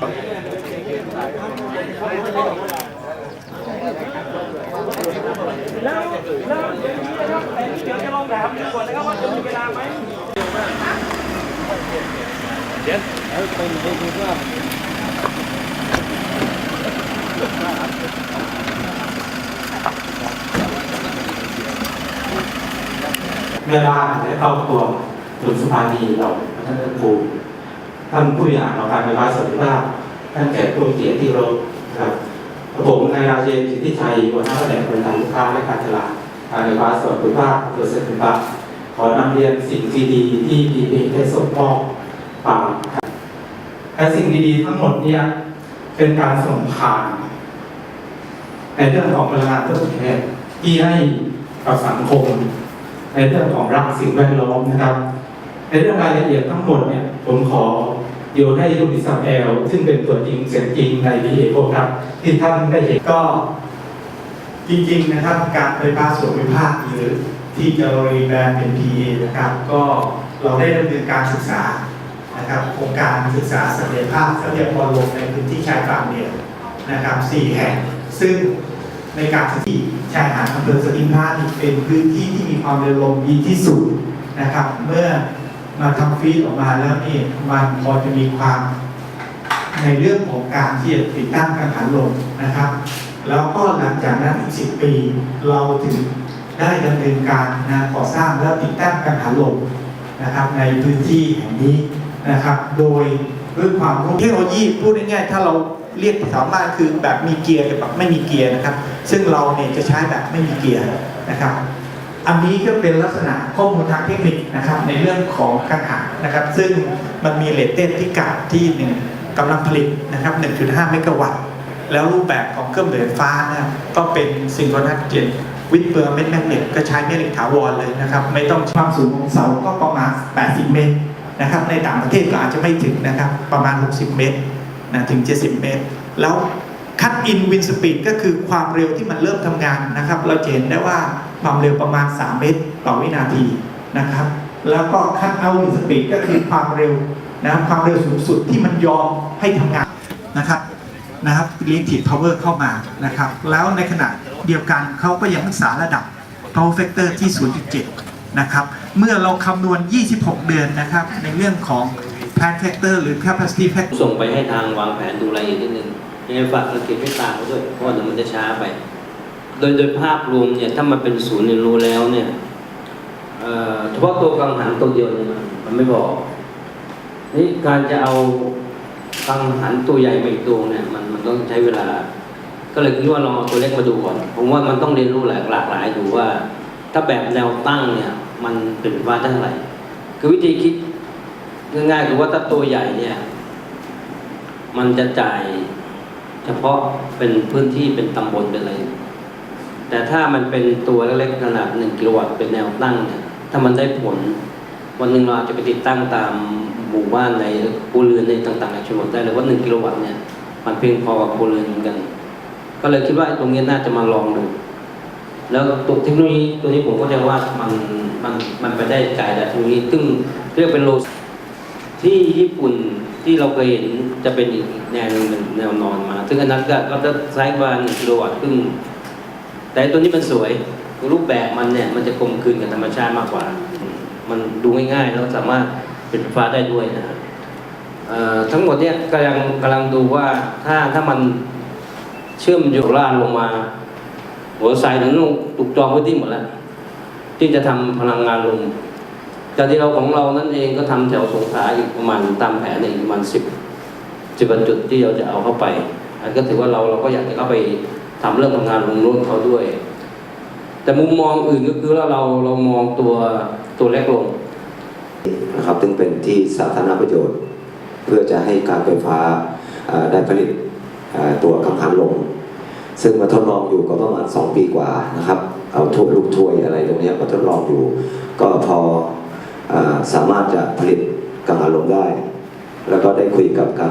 แล้วแล้วเดี๋ยวนี้นะครับแต่เดี๋ยวจะลองถามดูก่อนนะครับว่าจะมีเวลาไหมเดี๋ยวเอาไปดูดูว่าแม่บ้านและครอาครัวคุณสุภานีเราพัฒนภูมิ ท่านผู้บริหารของการไฟฟ้าส่วนภาคท่านแขกผู้มีเกียรติที่รพครับผมนายราเชนสิทธิชัยหัวหน้าแผนกบริการลูกค้าและการตลาดการไฟฟ้าส่วนภูมิภาคอำเภอเสด็จพระขอนำเรียนสิ่งดีๆที่พีเอได้ส่งมอบป่ากครับและสิ่งดีๆทั้งหมดเนี่ยเป็นการส่งผ่านในเรื่องของพลังงานทดแทนที่ให้กับสังคม ในเรื่องของรักสิ่งแวดล้อมนะครับ ในเรื่องรายละเอียดทั้งหมดเนี่ยผมขอ โยนให้ลูกอิสราเอลซึ่งเป็นตัวจริงเสียงจริงในพีเอโครับที่ท่านได้เห็นก็จริงๆนะครับ การไฟฟ้าส่วนภูมิภาคหรือที่จะรีแบรนด์เป็น PA นะครับ ก็เราได้ดำเนินการศึกษานะครับโครงการศึกษาศักยภาพทรัพยากรลมในพื้นที่ชายฝั่งเนี่ยนะครับสี่แห่ง ซึ่งในการที่ชายหาดอำเภอสติงพาคเป็นพื้นที่ที่มีความเร็วลมดีที่สุดนะครับ เมื่อ มาทำฟีดออกมาแล้วนี่มันพอจะมีความ ในเรื่องของการที่จะติดตั้งกังหันลมนะครับ แล้วก็หลังจากนั้นอีก10ปี เราถึงได้ดำเนินการนะก่อสร้างและติดตั้งกังหันลมนะครับ ในพื้นที่แห่งนี้นะครับ โดยด้วยความรู้เทคโนโลยีพูดง่ายๆถ้าเราเรียกสามารถคือแบบมีเกียร์กับแบบไม่มีเกียร์นะครับ ซึ่งเราเนี่ยจะใช้แบบไม่มีเกียร์นะครับ อันนี้ก็เป็นลักษณะข้อมูลทางเทคนิคนะครับในเรื่องของกังหันนะครับ ซึ่งมันมีเลทเต้นพิกัดที่หนึ่งกำลังผลิตนะครับ 1.5 เมกะวัตต์แล้วรูปแบบของเครื่องเดินฟ้านะครับก็เป็นซิงโครนัสเจนวิดเปอร์เม็ดแมกเนตก็ใช้แม่เหล็กถาวรเลยนะครับ ไม่ต้องความสูงของเสาก็ประมาณ 80 เมตรนะครับในต่างประเทศก็อาจจะไม่ถึงนะครับประมาณ 60 เมตรนะถึง 70 เมตร แล้วคัตอินวินสปีดก็คือความเร็วที่มันเริ่มทำงานนะครับ เราเห็นได้ว่า ความเร็วประมาณ 3 เมตรต่อวินาทีนะครับ แล้วก็คัตเอาวินสปีดก็คือความเร็วนะความเร็วสูงสุดที่มันยอมให้ทำงานนะครับนะครับ reactive power เข้ามานะครับ แล้วในขณะเดียวกันเขาก็ยังรักษาระดับ power factor ที่ 0.7 นะครับ เมื่อเราคำนวณ 26 เดือนนะครับ ในเรื่องของ plan factor หรือ capacity factor ส่งไปให้ทางวางแผนดูรายละเอียดนิดนึงยังฝากเราเก็บให้ตามเขาด้วยเพราะเดี๋ยวมันจะช้าไป โดยโดยภาพรวมเนี่ยถ้ามันเป็นศูนย์เรียนรู้แล้วเนี่ยเฉพาะตัวกังหันตัวเดียวเนี่ยมันไม่บอกนี่การจะเอากังหันตัวใหญ่ไปอีกตัวเนี่ยมันมันต้องใช้เวลา ก็เลยคิดว่าลองเอาตัวเล็กมาดูก่อนผมว่ามันต้องเรียนรู้หลากหลากหลายดูว่า ถ้าแบบแนวตั้งเนี่ยมันเป็นว่าได้เท่าไหร่คือวิธีคิดง่ายๆคือว่าถ้าตัวใหญ่เนี่ย มันจะจ่ายเฉพาะเป็นพื้นที่เป็นตำบลเป็นอะไร แต่ถ้ามันเป็นตัวเล็กๆขนาดหนึ่งกิโลวัตต์เป็นแนวตั้งเนี่ยถ้ามันได้ผล วันหนึ่งเราอาจจะไปติดตั้งตามหมู่บ้านในครัวเรือนในต่างๆในชนบทได้เลยว่าหนึ่งกิโลวัตต์เนี่ยมันเพียงพอกับครัวเรือนเหมือนกัน ก็เลยคิดว่าตรงนี้น่าจะมาลองดู แล้วตัวเทคโนโลยีตัวนี้ผมก็จะว่ามันมันมันไปได้ไกลแต่เทคโนโลยีซึ่งเรียกเป็นโลที่ญี่ปุ่นที่เราเคยเห็นจะเป็นอีกแนวหนึ่งเป็นแนวนอนมา ซึ่งอันนั้นก็ก็จะไซส์ประมาณหนึ่งกิโลวัตต์ซึ่ง แต่ตัวนี้มันสวยรูปแบบมันเนี่ยมันจะกลมกลืนกับธรรมชาติมากกว่า มันดูง่ายๆแล้วสามารถเป็นไฟฟ้าได้ด้วยนะครับทั้งหมดเนี่ยกำลังกำลังดูว่าถ้าถ้ามันเชื่อมโยงล่านลงมา หัวสายถึงถูกจองพื้นที่หมดแล้ว ที่จะทำพลังงานลมจากที่เราของเรานั่นเองก็ทำแถวสงขลาอีกประมาณตามแผนอีกประมาณสิบสิบจุดที่เราจะเอาเข้าไป อันก็ถือว่าเราเราก็อยากจะเข้าไป ทำเรื่องทำงานลงรุ่นเขาด้วย แต่มุมมองอื่นก็คือว่าเราเรามองตัวตัวเล็กลงนะครับซึ่งเป็นที่สาธารณประโยชน์ เพื่อจะให้การไฟฟ้าได้ผลิตตัวกังหันลมซึ่งมาทดลองอยู่ก็ประมาณ 2 ปีกว่านะครับ เอาถ้วยลูกถ้วยอะไรตรงนี้มาทดลองอยู่ ก็พอเออสามารถจะผลิตกังหันลมได้ แล้วก็ได้คุยกับการ